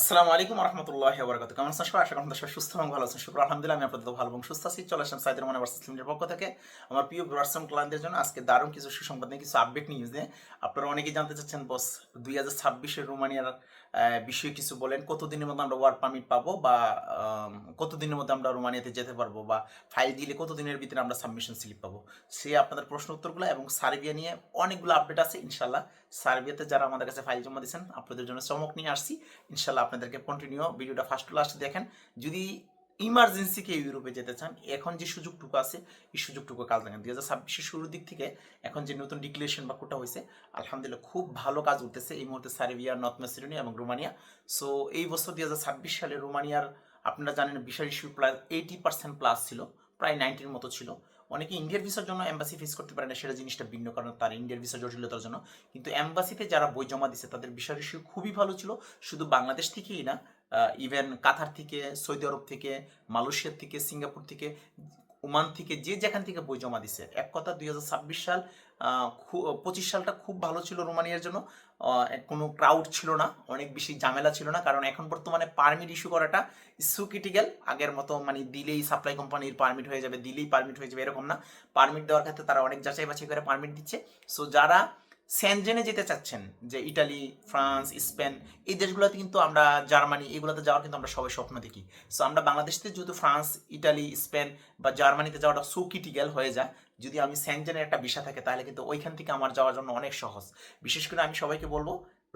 আসসালামু আলাইকুম রহমতুল্লাহ বরকত কেমন আছেন সবাই? আশা করি সবাই সুস্থ এবং ভালো আছেন। শুক্র আলহামদুলিল্লাহ, আমি আপনাদের ভালো এবং সুস্থ আছি। চলে আসলাম সাইদের মনে ভার্সেস লিমিটের পক্ষ থেকে। আমার প্রিয় ভার্সাম ক্লান্তের জন্য আজকে দারুণ কিছু সুসংবাদ নিয়ে কিছু আপডেট নিউজ নিয়ে। আপনারা অনেকেই জানতে চাচ্ছেন বস দুই হাজার ছাব্বিশের রোমানিয়ার বিষয়ে কিছু বলেন, কতদিনের মধ্যে আমরা ওয়ার্ক পারমিট পাবো বা কতদিনের মধ্যে আমরা রোমানিয়াতে যেতে পারব বা ফাইল দিলে কতদিনের ভিতরে আমরা সাবমিশন স্লিপ পাবো? সে আপনাদের প্রশ্ন উত্তরগুলো এবং সার্বিয়া নিয়ে অনেকগুলো আপডেট আছে ইনশাল্লাহ সার্বিয়াতে যারা আমাদের কাছে ফাইল জমা দিয়েছেন, আপনাদের জন্য চমক নিয়ে আসছি। ইনশাল্লাহ আপনাদেরকে কন্টিনিউ ভিডিওটা ফার্স্ট টু লাস্ট দেখেন। যদি ইমার্জেন্সি কেউ ইউরোপে যেতে চান, এখন যে সুযোগটুকু আছে, এই সুযোগটুকু কাজ দেখেন দুই হাজার ছাব্বিশের শুরুর দিক থেকে এখন যে নতুন ডিক্লেরেশন বা কোটা হয়েছে, আলহামদুলিল্লাহ খুব ভালো কাজ উঠতেছে এই মুহূর্তে সার্বিয়া, নর্থ মেসিডোনিয়া এবং রোমানিয়া। সো এই বছর দুই হাজার ছাব্বিশ সালে রোমানিয়ার, আপনারা জানেন বিশাল ইস্যু প্রায় এইটি পার্সেন্ট প্লাস ছিল, প্রায় নাইনটির মতো ছিল। অনেকে ইন্ডিয়ার ভিসার জন্য এম্বাসি ফেস করতে পারে না, সেটা জিনিসটা ভিন্ন, কারণ তার ইন্ডিয়ার ভিসা জটিলতার জন্য। কিন্তু এম্বাসিতে যারা বই জমা দিচ্ছে তাদের বিষয় ইস্যু খুবই ভালো ছিল। শুধু বাংলাদেশ থেকেই না ইভেন কাতার থেকে, সৌদি আরব থেকে, মালয়েশিয়ার থেকে, সিঙ্গাপুর থেকে, ওমান থেকে, যে যেখান থেকে বই জমা দিছে। এক কথা, দুই হাজার ছাব্বিশ সাল পঁচিশ সালটা খুব ভালো ছিল রোমানিয়ার জন্য। কোনো ক্রাউড ছিল না, অনেক বেশি ঝামেলা ছিল না, কারণ এখন বর্তমানে পারমিট ইস্যু করাটা ইস্যু ক্রিটিক্যাল আগের মতো মানে দিলেই সাপ্লাই কোম্পানির পারমিট হয়ে যাবে, দিলেই পারমিট হয়ে যাবে, এরকম না। পারমিট দেওয়ার ক্ষেত্রে তারা অনেক যাচাই বাছাই করে পারমিট দিচ্ছে। সো যারা স্যানজেনে যেতে চাচ্ছেন যে ইটালি, ফ্রান্স, স্পেন, এই দেশগুলোতে কিন্তু আমরা, জার্মানি, এগুলোতে যাওয়ার কিন্তু আমরা সবাই স্বপ্ন দেখি। সো আমরা বাংলাদেশ থেকে যেহেতু ফ্রান্স, ইটালি, স্পেন বা জার্মানিতে যাওয়াটা সো ক্রিটিক্যাল হয়ে যায়, যদি আমি স্যানজেনের একটা বিষয় থাকে, তাহলে কিন্তু ওইখান থেকে আমার যাওয়ার জন্য অনেক সহজ। বিশেষ করে আমি সবাইকে বলব,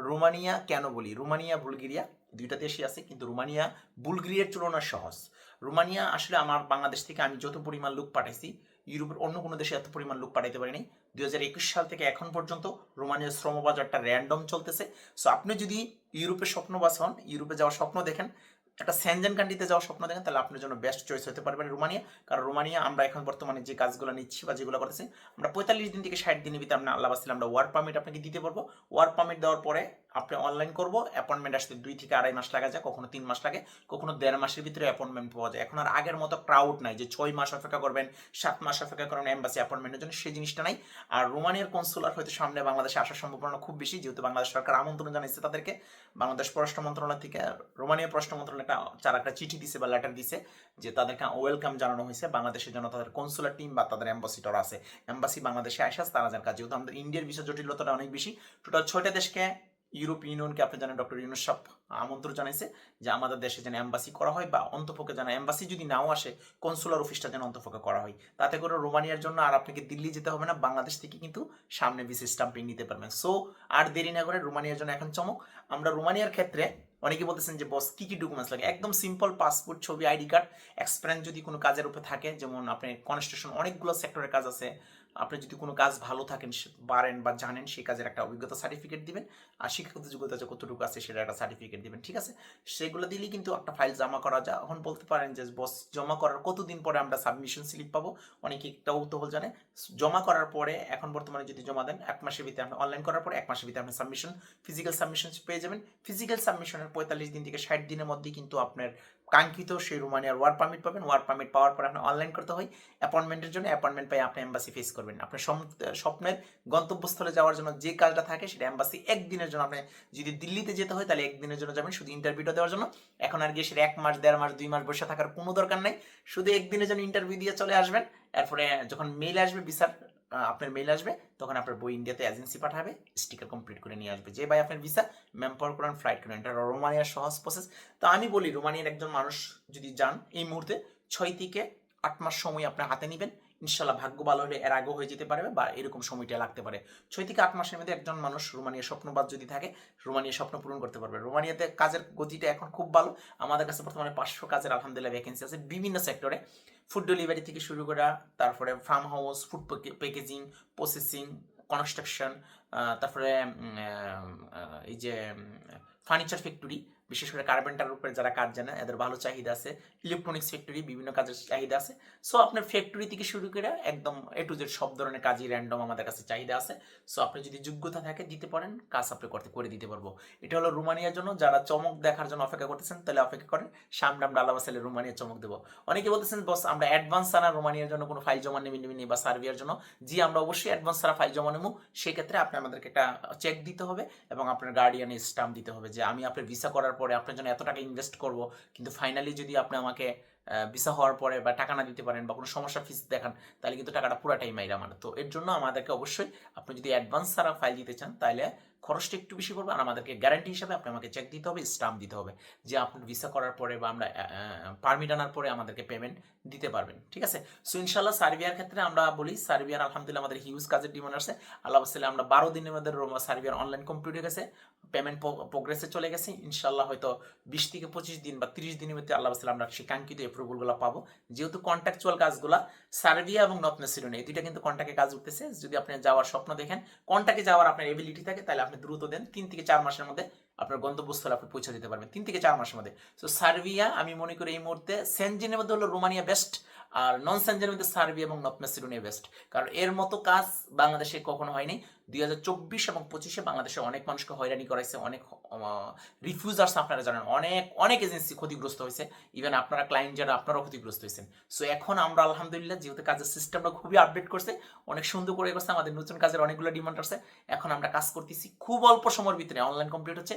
রোমানিয়া কেন বলি? রোমানিয়া, বুলগেরিয়া, দুইটা দেশই আছে, কিন্তু রোমানিয়া, বুলগেরিয়ার তুলনায় সহজ। রোমানিয়া আসলে আমার বাংলাদেশ থেকে আমি যত পরিমাণ লোক পাঠাইছি ইউরোপের অন্য কোনো দেশে এত পরিমাণ লোক পাঠাইতে পারিনি দুই হাজার একুশ সাল থেকে এখন পর্যন্ত রোমানিয়ার শ্রম শ্রমবাজারটা র্যান্ডম চলতেছে। সো আপনি যদি ইউরোপের স্বপ্নবাস হন, ইউরোপে যাওয়ার স্বপ্ন দেখেন, একটা স্যানজেন কান্ট্রিতে যাওয়ার স্বপ্ন দেখেন, তাহলে আপনার জন্য বেস্ট চয়েস হতে পারবেন রোমানিয়া। কারণ রোমানিয়া আমরা এখন বর্তমানে যে কাজগুলো নিচ্ছি বা যেগুলো করতেছি, আমরা পঁয়তাল্লিশ দিন থেকে ষাট দিনের ভিতরে আমরা আল্লাহ আমরা ওয়ার্ক পারমিট আপনাকে দিতে পারব। ওয়ার্ক পারমিট দেওয়ার পরে আপনি অনলাইন করব অ্যাপয়েন্টমেন্ট আসতে দুই থেকে আড়াই মাস লাগা যায়, কখনো তিন মাস লাগে, কখনো দেড় মাসের ভিতরে অ্যাপয়েন্টমেন্ট পাওয়া যায়। এখন আর আগের মতো ক্রাউড নাই যে ছয় মাস অপেক্ষা করবেন, সাত মাস অপেক্ষা করবেন এম্বাসি অ্যাপয়েন্টমেন্টের জন্য, সেই জিনিসটা নাই। আর রোমানিয়ার কনসুলার হয়তো সামনে বাংলাদেশে আসার সম্ভাবনা খুব বেশি, যেহেতু বাংলাদেশ সরকার আমন্ত্রণ জানিয়েছে তাদেরকে। বাংলাদেশ পররাষ্ট্র মন্ত্রণালয় থেকে রোমানিয়া পররাষ্ট্র মন্ত্রণালয় একটা, চার একটা চিঠি দিছে বা লেটার দিছে, যে তাদেরকে ওয়েলকাম জানানো হয়েছে বাংলাদেশের জন্য তাদের কনসুলার টিম বা তাদের অ্যাম্বাসিডর আছে। অ্যাম্বাসি বাংলাদেশে আসা তারা যার কাজ যেহেতু আমাদের ইন্ডিয়ার বিষয় জটিলতাটা অনেক বেশি টোটাল ছয়টা দেশকে ইউরোপিয়ান ইউনিয়নকে আপনি জানেন ডক্টর ইউনুস সাহেব আমন্ত্রণ জানাইছে যে আমাদের দেশে যেন অ্যাম্বাসি করা হয় বা অন্তপক্ষে যেন অ্যাম্বাসি যদি নাও আসে, কনসুলার অফিসটা যেন অন্তপক্ষে করা হয়। তাতে করে রোমানিয়ার জন্য আর আপনাকে দিল্লি যেতে হবে না, বাংলাদেশ থেকে কিন্তু সামনে বিসি স্টাম্পিং নিতে পারবেন। সো আর দেরি না করে রোমানিয়ার জন্য এখন চমক। আমরা রোমানিয়ার ক্ষেত্রে অনেকে বলতেছেন যে, বস, কি কি ডকুমেন্টস লাগে? একদম সিম্পল পাসপোর্ট ছবি আইডি কার্ড এক্সপিরিয়েন্স যদি কোনো কাজের উপরে থাকে, যেমন আপনি কনস্ট্রাকশন অনেকগুলো সেক্টরের কাজ আছে। আপনি যদি কোনো কাজ ভালো থাকেন পারেন বা জানেন সেই কাজের একটা অভিজ্ঞতা সার্টিফিকেট দিবেন, আর শিক্ষাগত যোগ্যতা যে কতটুকু আছে সেটা একটা সার্টিফিকেট দিবেন, ঠিক আছে? সেগুলো দিলেই কিন্তু একটা ফাইল জমা করা যায়। এখন বলতে পারেন যে বস জমা করার কতদিন পরে আমরা সাবমিশন স্লিপ পাবো? অনেকে একটা কৌতূহল জানে। জমা করার পরে এখন বর্তমানে যদি জমা দেন, এক মাসের ভিতরে আপনি অনলাইন করার পরে এক মাসের ভিতরে আপনি সাবমিশন ফিজিক্যাল সাবমিশন পেয়ে যাবেন। ফিজিক্যাল সাবমিশনের পঁয়তাল্লিশ দিন থেকে ষাট দিনের মধ্যে কিন্তু আপনার কাঙ্ক্ষিত সেই রোমানিয়ার ওয়ার্ক পারমিট পাবেন। ওয়ার্ক পারমিট পাওয়ার পর আপনি অনলাইন করতে হয়। অ্যাপয়েন্টমেন্টের জন্য অ্যাপয়েন্টমেন্ট পাই আপনি এম্বাসি ফেস করবেন। আপনার স্বপ্নের গন্তব্যস্থলে যাওয়ার জন্য যে কাজটা থাকে সেটা এম্বাসি একদিনের জন্য আপনি যদি দিল্লিতে যেতে হয়, তাহলে একদিনের জন্য যাবেন। শুধু ইন্টারভিউটা দেওয়ার জন্য। এখন আর গিয়ে সেটা এক মাস, দেড় মাস, দুই মাস বসে থাকার কোনো দরকার নাই। শুধু একদিনের জন্য ইন্টারভিউ দিয়ে চলে আসবেন। এরপরে যখন মেল আসবে বিচার আপনার মেইল আসবে, তখন আপনার বই ইন্ডিয়াতে এজেন্সি পাঠাবে স্টিকার কমপ্লিট করে নিয়ে আসবে। যে ভাই, আপনার ভিসা ম্যাম পাওয়ার করেন ফ্লাইট করেন। এটা রোমানিয়ার সহজ প্রসেস তো আমি বলি, রোমানিয়ার একজন মানুষ যদি যান, এই মুহূর্তে ছয় থেকে আট মাস সময় আপনার হাতে নেবেন। ইনশাল্লাহ ভাগ্য ভালো হলে এর আগেও হয়ে যেতে পারবে বা এরকম সময়টা লাগতে পারে। ছয় থেকে আট মাসের মধ্যে একজন মানুষ রোমানিয়া স্বপ্নবাদ যদি থাকে, রোমানিয়া স্বপ্ন পূরণ করতে পারবে। রোমানিয়াতে কাজের গতিটা এখন খুব ভালো। আমাদের কাছে বর্তমানে পাঁচশো কাজের আলহামদুলিল্লাহ ভ্যাকেন্সি আছে বিভিন্ন সেক্টরে ফুড ডেলিভারি থেকে শুরু করা, তারপরে farm house food packaging processing construction তারপরে এই যে ফার্নিচার ফ্যাক্টরি বিশেষ করে কার্পেন্টার উপরে যারা কাজ জানে, এদের ভালো চাহিদা আছে। ইলেকট্রনিক্স ফ্যাক্টরি বিভিন্ন কাজের চাহিদা আছে। সো আপনার ফ্যাক্টরি থেকে শুরু করে একদম এ টু জেড সব ধরনের কাজই র্যান্ডম আমাদের কাছে চাহিদা আছে। সো আপনি যদি যোগ্যতা থাকে দিতে পারেন, কাজ আপনি করতে, করে দিতে পারব। এটা হলো রোমানিয়ার জন্য, যারা চমক দেখার জন্য অপেক্ষা করতেছেন, তাহলে অপেক্ষা করেন সামনে আমরা আল্লাহ বাসালে রোমানিয়া চমক দেবো। অনেকে বলতেছেন, বস, আমরা অ্যাডভান্স ছাড়া রোমানিয়ার জন্য কোনো ফাইল জমা নেবেন নেবেন বা সার্ভিয়ার জন্য। জি, আমরা অবশ্যই অ্যাডভান্স ছাড়া ফাইল জমা নেব। সেক্ষেত্রে আপনি আমাদেরকে একটা চেক দিতে হবে এবং আপনার গার্ডিয়ানের স্টাম্প দিতে হবে যে, আমি আপনার ভিসা করার পরে আপনার জন্য এত টাকা ইনভেস্ট করব, কিন্তু ফাইনালি যদি আপনি আমাকে ভিসা হওয়ার পরে বা টাকা না দিতে পারেন বা কোনো সমস্যা ফিস দেখান, তাহলে কিন্তু টাকাটা পুরাটাই মাইরা মানে তো এর জন্য আমাদেরকে অবশ্যই আপনি যদি অ্যাডভান্স ছাড়া ফাইল দিতে চান, তাহলে খরচটা একটু বেশি পড়বে, আর আমাদেরকে গ্যারান্টি হিসাবে আপনি আমাকে চেক দিতে হবে স্টাম্প দিতে হবে, যে আপনার ভিসা করার পরে বা আমরা পারমিট আনার পরে আমাদেরকে পেমেন্ট দিতে পারবেন, ঠিক আছে? সো ইনশাল্লাহ সার্বিয়ার ক্ষেত্রে আমরা বলি, সার্বিয়ার আলহামদুলিল্লাহ আমাদের হিউজ কাজের ডিমান্ড আছে আল্লাহ সাল্লাহ আমরা বারো দিনের মধ্যে সার্বিয়ার অনলাইন কমপ্লিট হয়ে গেছে পেমেন্ট প্রোগ্রেসে চলে গেছে। ইনশাল্লাহ হয়তো বিশ থেকে পঁচিশ দিন বা তিরিশ দিনের মধ্যে আল্লাহ সাল্লাহ আমরা সেই কাঙ্ক্ষিত অ্যাপ্রুভালগুলো পাবো। যেহেতু কন্ট্রাকচুয়াল কাজগুলো সার্বিয়া এবং মেসিডোনিয়া, এই দুইটা কিন্তু কন্ট্রাক্টে কাজ উঠতেছে। যদি আপনি যাওয়ার স্বপ্ন দেখেন কন্ট্রাক্টে যাওয়ার আপনার এবিলিটি থাকে, তাহলে আপনি দ্রুত দেন তিন থেকে চার মাসের মধ্যে আপনার গন্তব্যস্থলে আপনি পৌঁছে দিতে পারবেন, তিন থেকে চার মাসের মধ্যে। সো সার্বিয়া, আমি মনে করি এই মুহূর্তে সেনজেনের মধ্যে হলো রোমানিয়া বেস্ট আর নন সেনজেনের মধ্যে সার্বিয়া এবং নর্থ মেসিডোনিয়া বেস্ট কারণ এর মতো কাজ বাংলাদেশে কখনো হয়নি। দুই হাজার চব্বিশ এবং পঁচিশে বাংলাদেশে অনেক মানুষকে হয়রানি করাইছে, অনেক রিফিউজার্স আপনারা জানেন, অনেক অনেক এজেন্সি ক্ষতিগ্রস্ত হয়েছে। ইভেন আপনারা ক্লায়েন্ট যারা, আপনারাও ক্ষতিগ্রস্ত হয়েছেন। সো এখন আমরা আলহামদুলিল্লাহ, যেহেতু কাজের সিস্টেমটা খুবই আপডেট করছে, অনেক সুন্দর করে করছে আমাদের নতুন কাজের অনেকগুলো ডিমান্ড আছে এখন আমরা কাজ করতেছি খুব অল্প সময়ের ভিতরে অনলাইন কমপ্লিট হচ্ছে।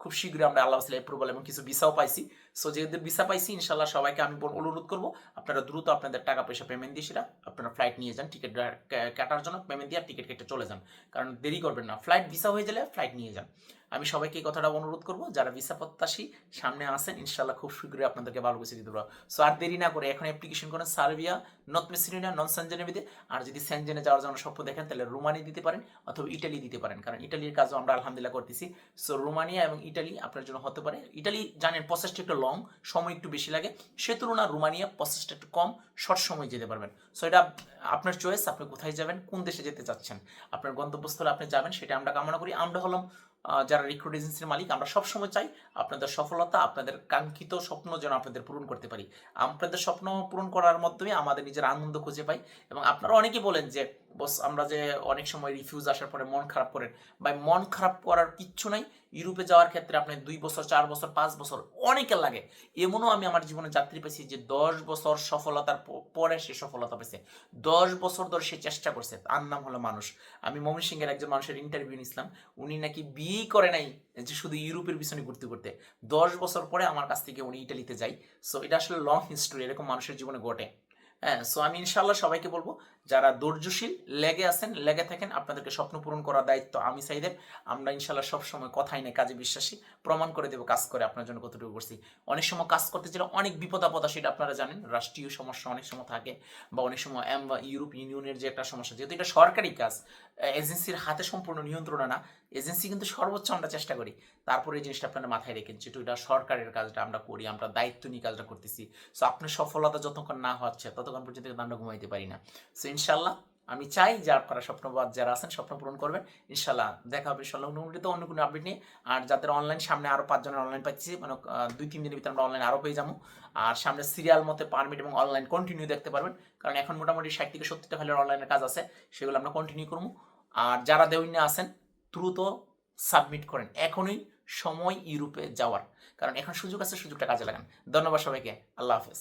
খুব শীঘ্রই আমরা আল্লাহ অ্যাপ্রুভাল এবং কিছু ভিসাও পাইছি। সো যেহেতু ভিসা পাইছি ইনশাল্লাহ সবাইকে আমি অনুরোধ করব, আপনারা দ্রুত আপনাদের টাকা পয়সা পেমেন্ট দিয়ে সেটা আপনারা ফ্লাইট নিয়ে যান টিকিট কাটার জন্য পেমেন্ট দিয়ে টিকিট কেটে চলে যান। কারণ দেরি করবেন না ফ্লাইট ভিসা হয়ে গেলে ফ্লাইট নিয়ে যান। আমি সবাইকে এই কথাটা অনুরোধ করব, যারা ভিসা প্রত্যাশী সামনে আসেন ইনশাল্লাহ খুব শীঘ্রই আপনাদেরকে ভালো কিছু দিতে পারব সো আর দেরি না করে এখন অ্যাপ্লিকেশন করেন, সার্বিয়া, নর্থ মেসিডোনিয়া, নন সেনজেনেবিদে আর যদি সেনজেনে যাওয়ার জন্য স্বপ্ন দেখেন, তাহলে রোমানি দিতে পারেন অথবা ইটালি দিতে পারেন। কারণ ইটালির কাজও আমরা আলহামদুলিল্লাহ করতেছি। সো রোমানিয়া এবং ইটালি আপনার জন্য হতে পারে। ইটালি জানেন প্রসেসটা একটু লং সময় একটু বেশি লাগে। সে তুলনায় রোমানিয়া প্রসেসটা একটু কম শর্ট সময় যেতে পারবেন। সো এটা আপনার চয়েস আপনি কোথায় যাবেন, কোন দেশে যেতে চাচ্ছেন, আপনার গন্তব্যস্থলে আপনি যাবেন, সেটা আমরা কামনা করি। আমরা হলাম যারা রিক্রুট এজেন্সির মালিক, আমরা সবসময় চাই আপনাদের সফলতা, আপনাদের কাঙ্ক্ষিত স্বপ্ন যেন আপনাদের পূরণ করতে পারি। আপনাদের স্বপ্ন পূরণ করার মাধ্যমে আমাদের নিজের আনন্দ খুঁজে পাই। এবং আপনারা অনেকেই বলেন যে বস আমরা যে অনেক সময় রিফিউজ আসার পরে মন খারাপ করেন বা মন খারাপ করার কিচ্ছু নাই। ইউরোপে যাওয়ার ক্ষেত্রে আপনি দুই বছর, চার বছর, পাঁচ বছর অনেকের লাগে। এমনও আমি আমার জীবনে যাত্রী পেয়েছি যে দশ বছর সফলতার পরে সে সফলতা পেয়েছে। দশ বছর ধরে সে চেষ্টা করছে। তার নাম হলো মানুষ। আমি মমিন সিংয়ের একজন মানুষের ইন্টারভিউ নিয়েছিলাম। উনি নাকি বিয়েই করে নাই যে শুধু ইউরোপের পিছনে ঘুরতে ঘুরতে। দশ বছর পরে আমার কাছ থেকে উনি ইটালিতে যাই। সো এটা আসলে লং হিস্টোরি এরকম মানুষের জীবনে ঘটে। হ্যাঁ সো আমি ইনশাল্লাহ সবাইকে বলব যারা ধৈর্যশীল, লেগে আছেন, লেগে থাকেন, আপনাদেরকে স্বপ্ন পূরণ করার দায়িত্ব আমি চাইদের আমরা ইনশাল্লাহ সবসময় কথাই নেই কাজে বিশ্বাসী। প্রমাণ করে দেবো কাজ করে আপনার জন্য কতটুকু করছি। অনেক সময় কাজ করতে চাইলে অনেক বিপদ আপদ আসে, এটা আপনারা জানেন। রাষ্ট্রীয় সমস্যা অনেক সময় থাকে বা অনেক সময় এম বা ইউরোপ ইউনিয়নের যে একটা সমস্যা, যেহেতু এটা সরকারি কাজ, এজেন্সির হাতে সম্পূর্ণ নিয়ন্ত্রণ না, এজেন্সি কিন্তু সর্বোচ্চ আমরা চেষ্টা করি। তারপরে এই জিনিসটা আপনারা মাথায় রেখেন যেহেতু এটা সরকারের কাজটা আমরা করি, আমরা দায়িত্ব নিয়ে কাজটা করতেছি। সো আপনার সফলতা যতক্ষণ না হচ্ছে, ততক্ষণ পর্যন্ত আমরা ঘুমাইতে পারি না। সো ইনশাল্লাহ। আমি চাই যে আপনারা স্বপ্নবাদ যারা আছেন, স্বপ্ন পূরণ করবেন। ইনশাল্লাহ দেখা হবে অনুমোদিত অন্য কোনো আপডেট নিয়ে। আর যাদের অনলাইন সামনে আরও পাঁচজনের অনলাইন পাচ্ছি মানে দুই, তিন দিনের ভিতরে আমরা অনলাইন আরও পেয়ে যাব। আর সামনে সিরিয়াল মতে পারমিট এবং অনলাইন কন্টিনিউ দেখতে পারবেন। কারণ এখন মোটামুটি ষাট থেকে সত্তরটা ফাইলের অনলাইনের কাজ আছে, সেগুলো আমরা কন্টিনিউ করব। আর যারা দেউন্যে আছেন, দ্রুত সাবমিট করেন। এখনই সময় ইউরোপে যাওয়ার। কারণ এখন সুযোগ আছে, সুযোগটা কাজে লাগান। ধন্যবাদ সবাইকে। আল্লাহ হাফেজ।